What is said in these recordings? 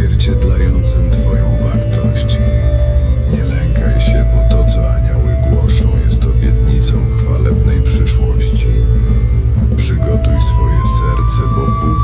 odzwierciedlającym Twoją wartość. Nie lękaj się, bo to, co anioły głoszą, jest obietnicą chwalebnej przyszłości. Przygotuj swoje serce, bo Bóg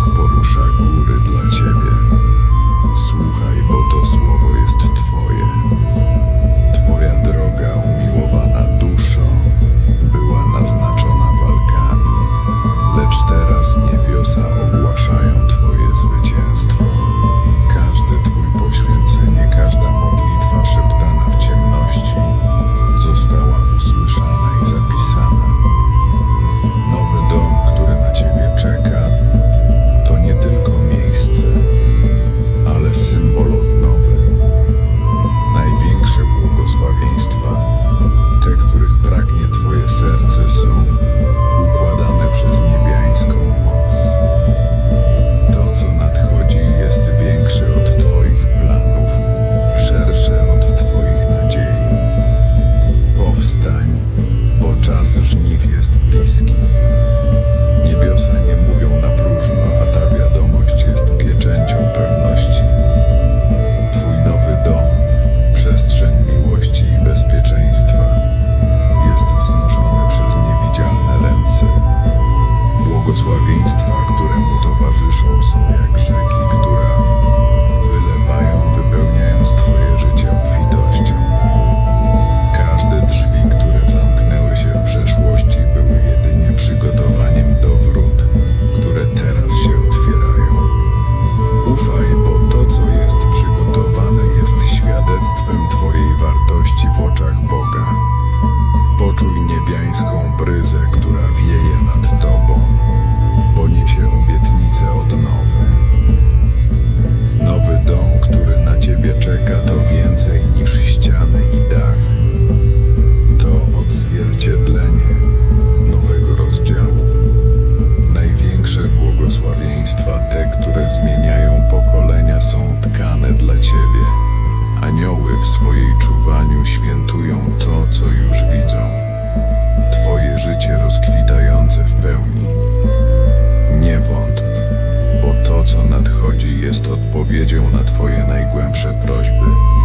odpowiedzią na Twoje najgłębsze prośby.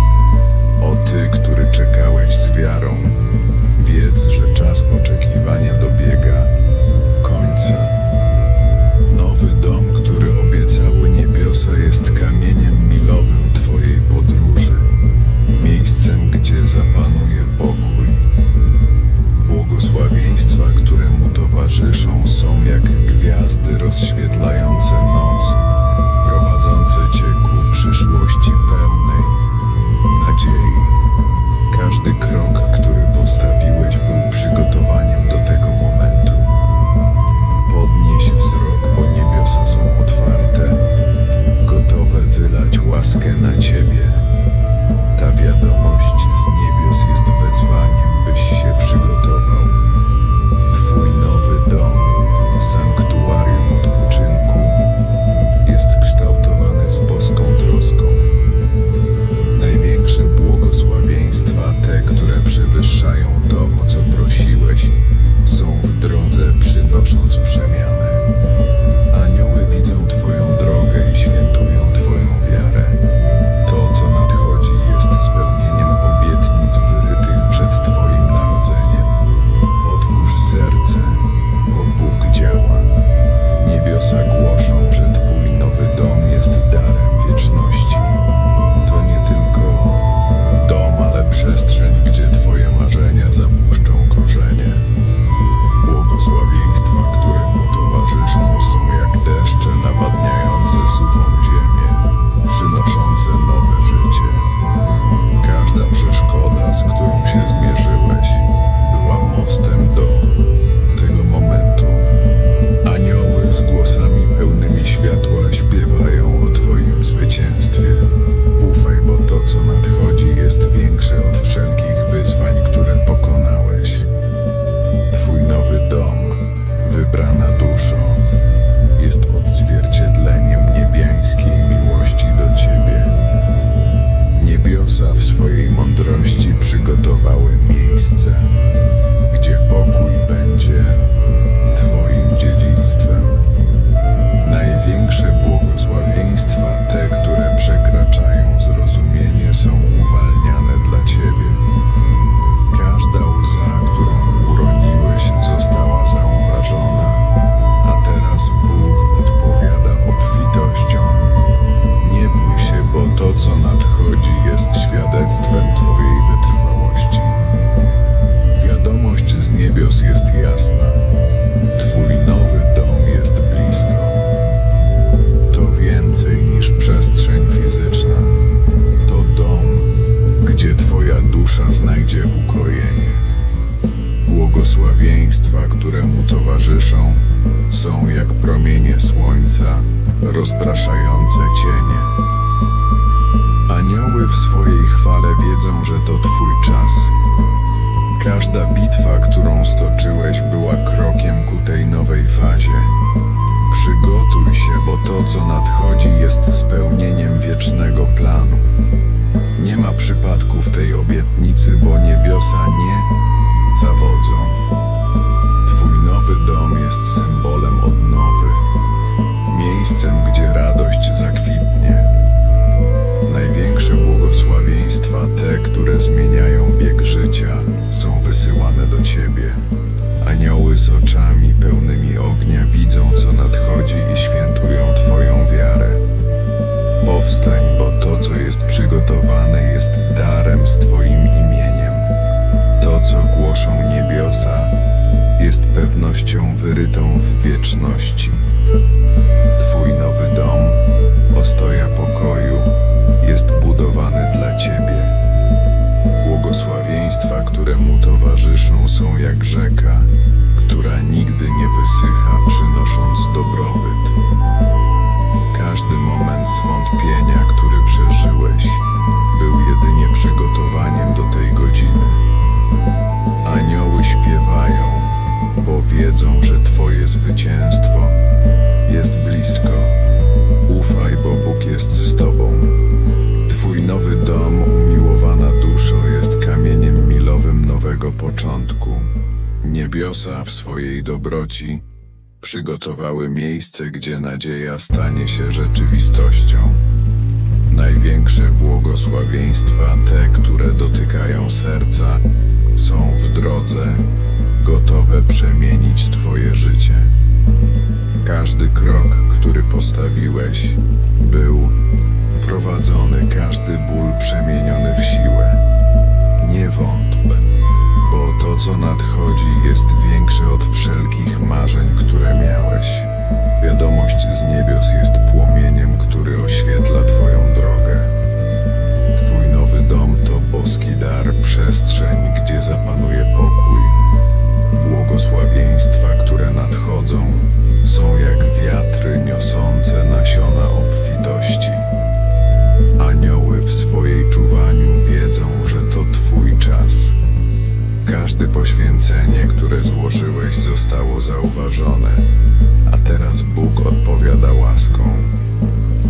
Miejsce, są jak promienie słońca, rozpraszające cienie. Anioły w swojej chwale wiedzą, że to Twój czas. Każda bitwa, którą stoczyłeś, była krokiem ku tej nowej fazie. Przygotuj się, bo to, co nadchodzi, jest spełnieniem wiecznego planu. Nie ma przypadku w tej obietnicy, bo niebiosa nie zawodzą. Nowy dom jest symbolem odnowy, miejscem, gdzie radość zakwitnie. Największe błogosławieństwa, te, które zmieniają bieg życia, są wysyłane do Ciebie. Anioły z oczami pełnymi ognia widzą, co nadchodzi i świętują Twoją wiarę. Powstań, bo to, co jest przygotowane, jest darem z Twoim imieniem. To, co głoszą niebiosa, jest pewnością wyrytą w wieczności. Twój nowy dom, ostoja pokoju, jest budowany dla Ciebie. Błogosławieństwa, które mu towarzyszą, są jak rzeka, która nigdy nie wysycha, przynosząc dobrobyt. Każdy moment zwątpienia, który przeżyłeś, był jedynie przygotowaniem do tej godziny. Anioły śpiewają, bo wiedzą, że Twoje zwycięstwo jest blisko. Ufaj, bo Bóg jest z Tobą. Twój nowy dom, umiłowana duszo, jest kamieniem milowym nowego początku. Niebiosa w swojej dobroci przygotowały miejsce, gdzie nadzieja stanie się rzeczywistością. Największe błogosławieństwa, te, które dotykają serca, są w drodze, gotowe przemienić Twoje życie. Każdy krok, który postawiłeś, był prowadzony, każdy ból przemieniony w siłę. Nie wątp, bo to, co nadchodzi, jest większe od wszelkich marzeń, które miałeś. Wiadomość Każde poświęcenie, które złożyłeś, zostało zauważone, a teraz Bóg odpowiada łaską.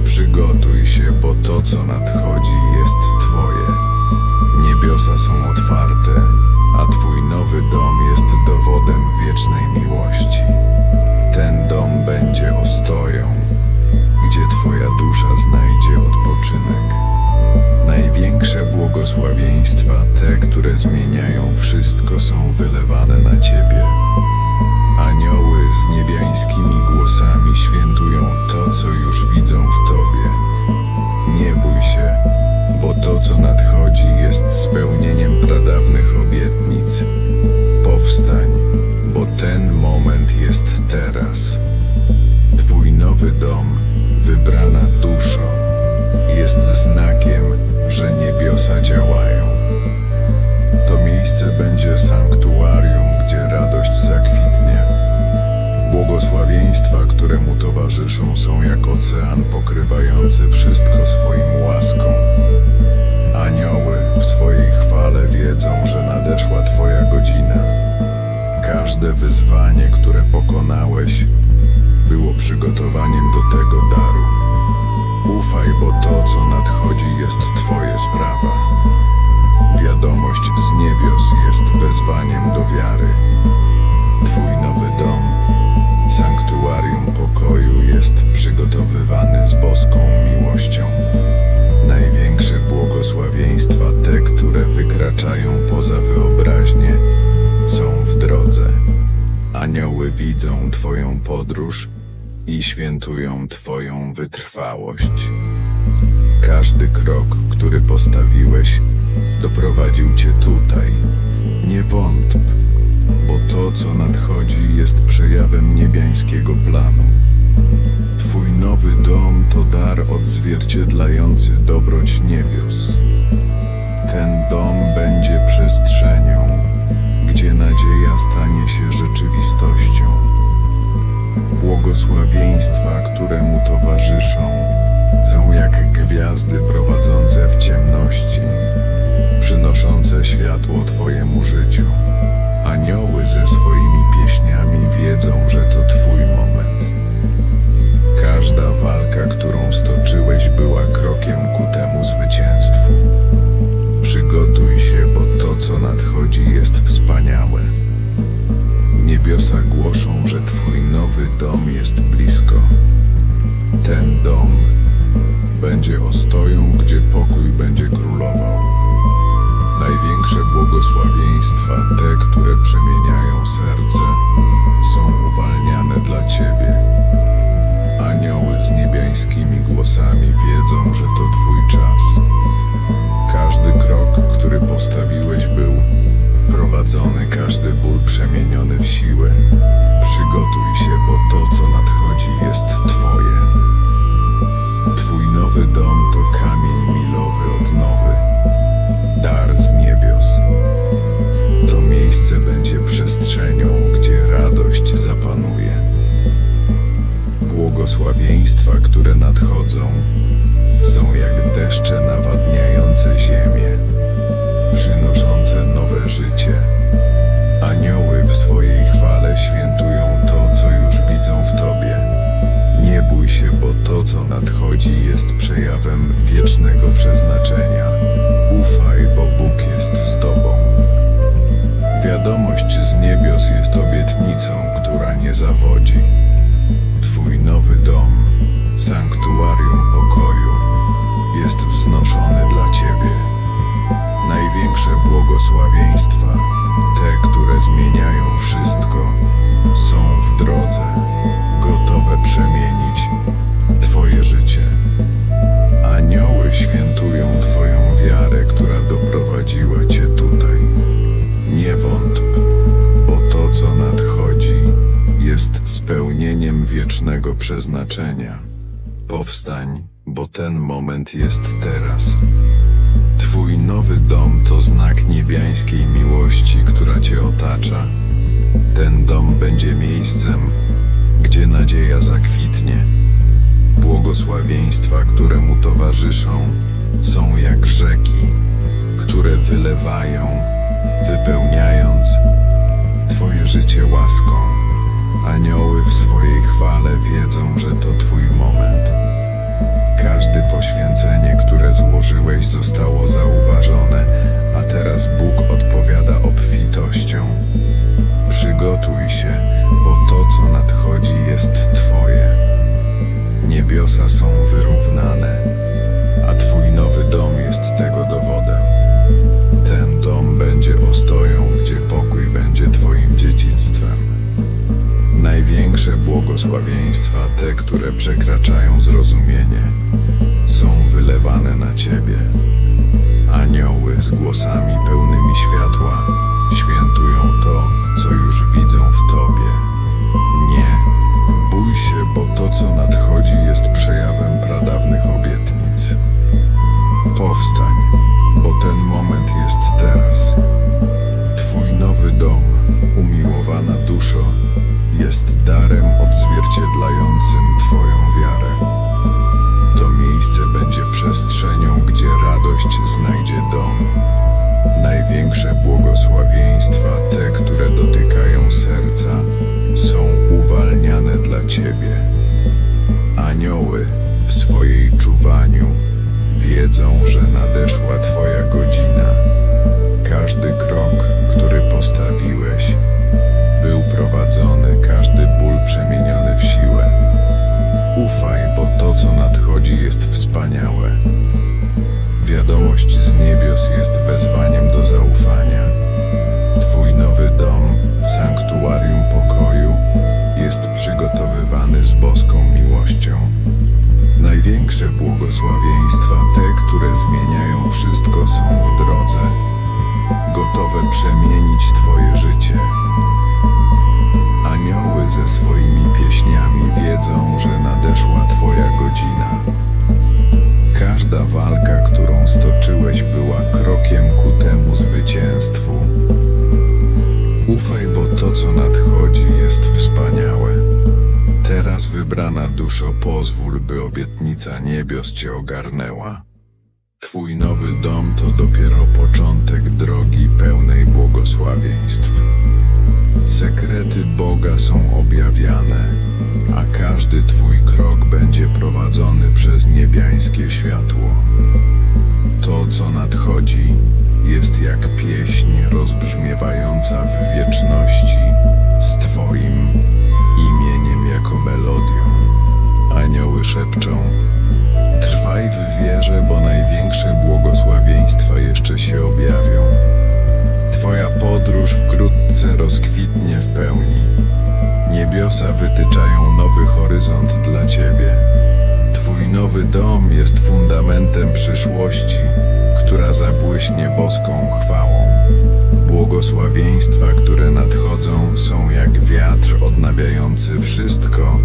Przygotuj się, bo to, co nadchodzi, jest Twoje. Niebiosa są otwarte, a Twój nowy dom jest dowodem wiecznej miłości. Ten dom będzie ostoją, gdzie Twoja dusza błogosławieństwa, te, które zmieniają wszystko, są wylewane na Ciebie. Anioły z niebiańskimi głosami świętują to, co już widzą w Tobie. Nie bój się, bo to, co nadchodzi, jest spełnieniem pradawnych obietnic. Powstań, bo ten moment jest teraz. Twój nowy dom, wybrana duszo, jest znakiem, że niebiosa działają. To miejsce będzie sanktuarium, gdzie radość zakwitnie. Błogosławieństwa, które mu towarzyszą, są jak ocean pokrywający wszystko swoim łaską. Anioły w swojej chwale wiedzą, że nadeszła Twoja godzina. Każde wyzwanie, które pokonałeś, było przygotowaniem do tego daru. Ufaj, bo to, co nadchodzi, jest Twoje sprawa. Wiadomość z niebios jest wezwaniem do wiary. Twój nowy dom, sanktuarium pokoju, jest przygotowywany z boską miłością. Największe błogosławieństwa, te, które wykraczają poza wyobraźnię, są w drodze. Anioły widzą Twoją podróż i świętują Twoją wytrwałość. Każdy krok, który postawiłeś, doprowadził Cię tutaj. Nie wątp, bo to, co nadchodzi, jest przejawem niebiańskiego planu. Twój nowy dom to dar odzwierciedlający dobroć niebios. Ten dom będzie przestrzenią, gdzie nadzieja stanie się rzeczywistością. Błogosławieństwa, które mu towarzyszą, są jak gwiazdy prowadzące w ciemności, przynoszące światło Twojemu życiu. Anioły ze swoimi pieśniami wiedzą, że to Twój moment. Każda walka, którą stoczyłeś, była krokiem ku temu zwycięstwu. Przygotuj się, bo to, co nadchodzi, jest wspaniałe. Niebiosa głoszą, Twój nowy dom jest blisko. Ten dom będzie ostoją, gdzie pokój będzie królował. Największe błogosławieństwa, te, które przemieniają serce, są uwalniane dla Ciebie. Anioły z niebiańskimi głosami wiedzą, że to Twój czas. Każdy krok, który postawiłeś, był prowadzony, każdy ból przemieniony w siłę. Przygotuj się, bo to, co nadchodzi, jest Twoje. Twój nowy dom to kamień milowy odnowy, dar z niebios. To miejsce będzie przestrzenią, gdzie radość zapanuje. Błogosławieństwa, które nadchodzą, są jak deszcze nawadniające co nadchodzi, jest przejawem wiecznego przeznaczenia. Ufaj, bo Bóg jest z Tobą. Wiadomość z niebios jest obietnicą, która nie zawodzi. Twój nowy dom, sanktuarium pokoju, jest wznoszony dla Ciebie. Największe błogosławieństwa, przeznaczenia. Powstań, bo ten moment jest teraz. Twój nowy dom to znak niebiańskiej miłości, która Cię otacza. Ten dom będzie miejscem, gdzie nadzieja zakwitnie. Błogosławieństwa, które mu towarzyszą, są jak rzeki, które wylewają, wypełniając Twoje życie łaską. Anioły w swojej chwale wiedzą, że to Twój moment. Każde poświęcenie, które złożyłeś, zostało zauważone, a teraz Bóg odpowiada obfitością. Przygotuj się, bo to, co nadchodzi, jest Twoje. Niebiosa są wyrównane, Największe błogosławieństwa, te, które przekraczają zrozumienie, są wylewane na Ciebie. Anioły z głosami pełnymi światła świętują to, co już widzą w Tobie. Nie, bój się, bo to, co nadchodzi, jest przejawem pradawnych obietnic. Powstań, Największe błogosławieństwa, te, które zmieniają wszystko, są w drodze, gotowe przemienić Twoje życie. Anioły ze swoimi pieśniami wiedzą, że nadeszła Twoja godzina. Każda walka, którą stoczyłeś, była krokiem ku temu zwycięstwu. Ufaj, bo to, co nadchodzi, Teraz wybrana duszo, pozwól, by obietnica niebios cię ogarnęła. Twój nowy dom to dopiero początek drogi pełnej błogosławieństw. Sekrety Boga są objawiane, a każdy Twój krok będzie prowadzony przez niebiańskie światło. To, co nadchodzi, jest jak pieśń rozbrzmiewająca w wieczności z Twoim Szepczą: Trwaj w wierze, bo największe błogosławieństwa jeszcze się objawią. Twoja podróż wkrótce rozkwitnie w pełni. Niebiosa wytyczają nowy horyzont dla Ciebie. Twój nowy dom jest fundamentem przyszłości, która zabłyśnie boską chwałą. Błogosławieństwa, które nadchodzą, są jak wiatr odnawiający wszystko,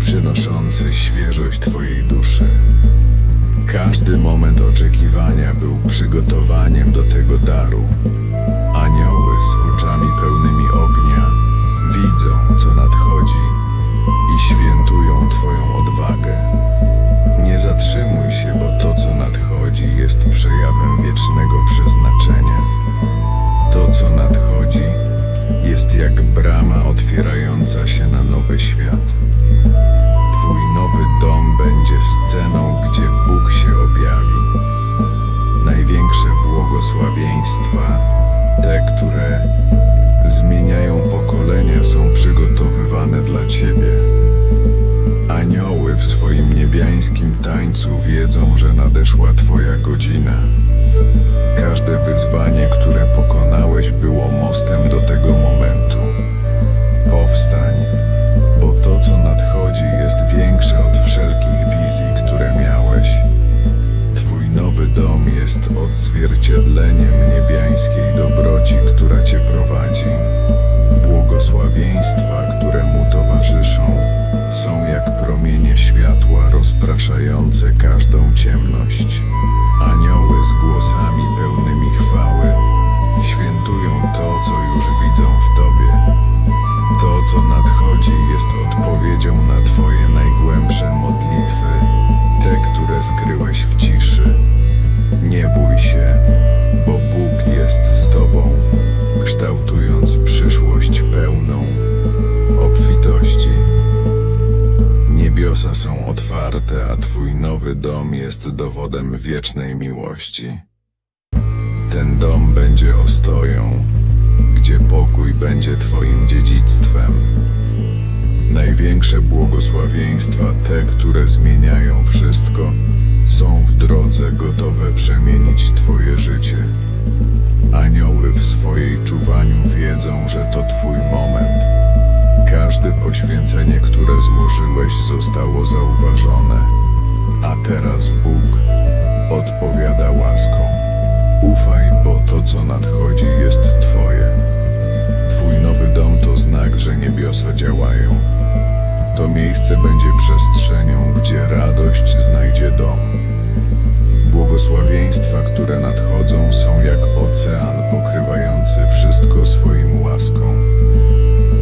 przynoszący świeżość Twojej duszy. Każdy moment oczekiwania był przygotowaniem do tego daru. Anioły z oczami pełnymi ognia widzą, co nadchodzi i świętują Twoją odwagę. Nie zatrzymuj się, bo to, co nadchodzi, jest przejawem wiecznego przeznaczenia. To, co nadchodzi, jest jak brama otwierająca się na nowy świat. Twój nowy dom będzie sceną, gdzie Bóg się objawi. Największe błogosławieństwa, te, które zmieniają pokolenia, są przygotowywane dla Ciebie. Anioły w swoim niebie niebiańskim tańcu wiedzą, że nadeszła Twoja godzina. Każde wyzwanie, które pokonałeś, było mostem do tego momentu. Powstań, bo to, co nadchodzi, jest większe od wszelkich wizji, które miałeś. Twój nowy dom jest odzwierciedleniem niebiańskiej dobroci, która Cię prowadzi. Błogosławieństwa, które mu towarzyszą, są jak promienie światła rozpraszające każdą ciemność. Anioły z głosami pełnymi chwały świętują to, co już widzą w Tobie. To, co nadchodzi, jest odpowiedzią na Twoje najgłębsze modlitwy, te, które skryłeś w ciszy. Dowodem wiecznej miłości. Ten dom będzie ostoją, gdzie pokój będzie Twoim dziedzictwem. Największe błogosławieństwa, te, które zmieniają wszystko, są w drodze gotowe przemienić Twoje życie. Anioły w swojej czuwaniu wiedzą, że to Twój moment. Każde poświęcenie, które złożyłeś, zostało zauważone, a teraz Bóg odpowiada łaską. Ufaj, bo to, co nadchodzi, jest Twoje. Twój nowy dom to znak, że niebiosa działają. To miejsce będzie przestrzenią, gdzie radość znajdzie dom. Błogosławieństwa, które nadchodzą, są jak ocean pokrywający wszystko swoim łaską.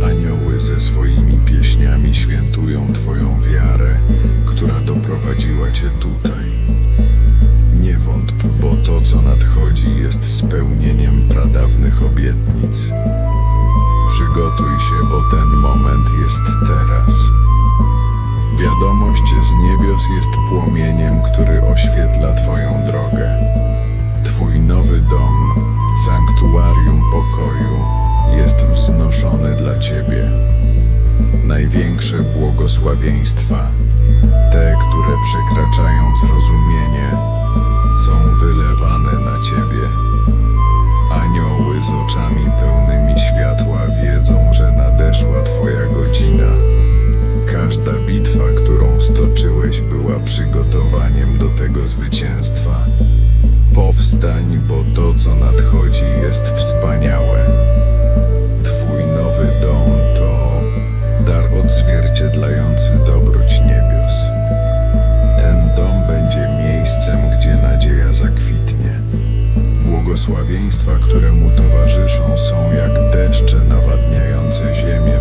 Anioły ze swoimi pieśniami świętują Twoją wiarę, która doprowadziła Cię tutaj. Nie wątp, bo to, co nadchodzi, jest spełnieniem pradawnych obietnic. Przygotuj się, bo ten moment jest teraz. Wiadomość z niebios jest płomieniem, który oświetla Twoją drogę. Twój nowy dom, sanktuarium pokoju, Błogosławieństwa, te, które przekraczają zrozumienie, są wylewane na Ciebie. Anioły z oczami pełnymi światła wiedzą, że nadeszła Twoja godzina. Każda bitwa, którą stoczyłeś, była przygotowaniem do tego zwycięstwa. Powstań, bo to, co nadchodzi, jest wspaniałe. Odzwierciedlający dobroć niebios. Ten dom będzie miejscem, gdzie nadzieja zakwitnie. Błogosławieństwa, które mu towarzyszą, są jak deszcze nawadniające ziemię,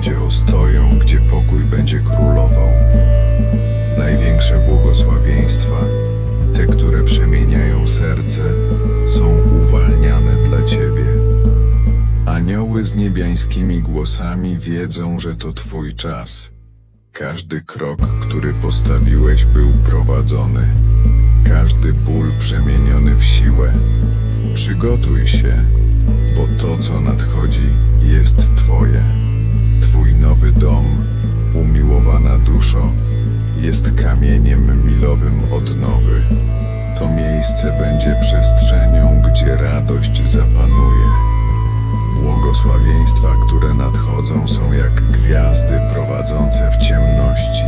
Będzie ostoją, gdzie pokój będzie królował. Największe błogosławieństwa, te, które przemieniają serce, są uwalniane dla ciebie. Anioły z niebiańskimi głosami wiedzą, że to twój czas. Każdy krok, który postawiłeś, był prowadzony. Każdy ból przemieniony w siłę. Przygotuj się, bo to, co nadchodzi, jest Twoje. Nowy dom, umiłowana duszo, jest kamieniem milowym odnowy. To miejsce będzie przestrzenią, gdzie radość zapanuje. Błogosławieństwa, które nadchodzą, są jak gwiazdy prowadzące w ciemności,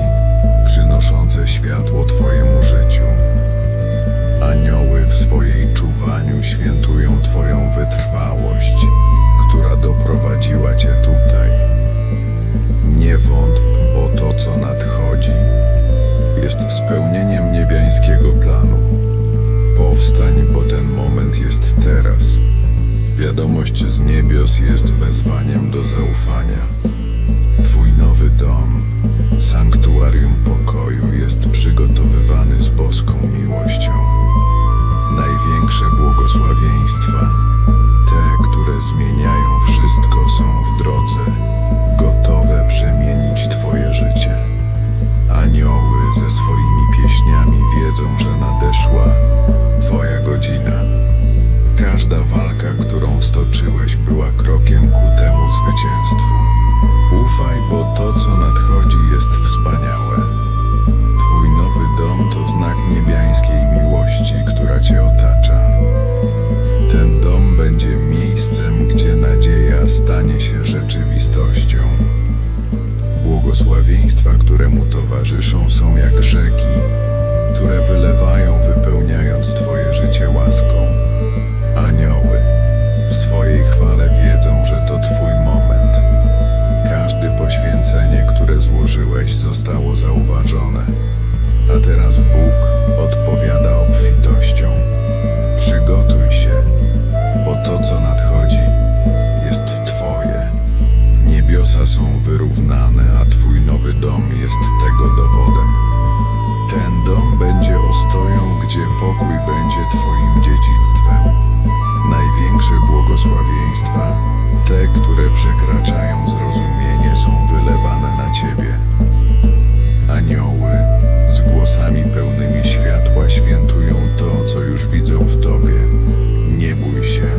przynoszące światło Twojemu życiu. Anioły w swojej czuwaniu świętują Twoją wytrwałość, która doprowadziła Cię tutaj. Nie wątp, bo to, co nadchodzi, jest spełnieniem niebiańskiego planu. Powstań, bo ten moment jest teraz. Wiadomość z niebios jest wezwaniem do zaufania. Twój nowy dom, sanktuarium pokoju, jest przygotowywany Każda walka, którą stoczyłeś, była krokiem ku temu zwycięstwu. Ufaj, bo to, co nadchodzi, jest wspaniałe. Twój nowy dom to znak niebiańskiej miłości, która cię otacza. Ten dom będzie miejscem, gdzie nadzieja stanie się rzeczywistością. Błogosławieństwa, które mu towarzyszą, są jak rzeki, które wylewają, wypełniając Twoje życie łaską. Anioły w swojej chwale wiedzą, że to Twój moment. Każde poświęcenie, które złożyłeś, zostało zauważone. A teraz Bóg odpowiada obfitością. Przygotuj się, bo to, co nadchodzi, jest Twoje. Niebiosa są wyrównane, a Twój nowy dom jest tego dowodem. Ten dom będzie ostoją, gdzie pokój będzie Twoim dziedzictwem. Największe błogosławieństwa, te, które przekraczają zrozumienie, są wylewane na Ciebie. Anioły z głosami pełnymi światła świętują to, co już widzą w Tobie. Nie bój się,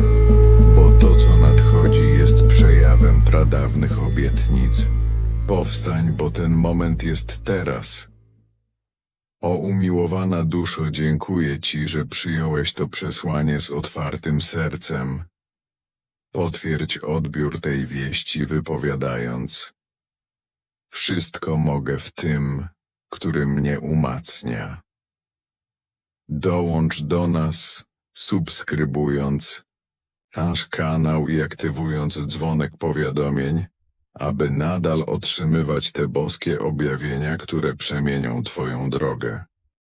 bo to, co nadchodzi, jest przejawem pradawnych obietnic. Powstań, bo ten moment jest teraz. O umiłowana duszo, dziękuję Ci, że przyjąłeś to przesłanie z otwartym sercem. Potwierdź odbiór tej wieści, wypowiadając: Wszystko mogę w tym, który mnie umacnia. Dołącz do nas, subskrybując nasz kanał i aktywując dzwonek powiadomień, aby nadal otrzymywać te boskie objawienia, które przemienią Twoją drogę.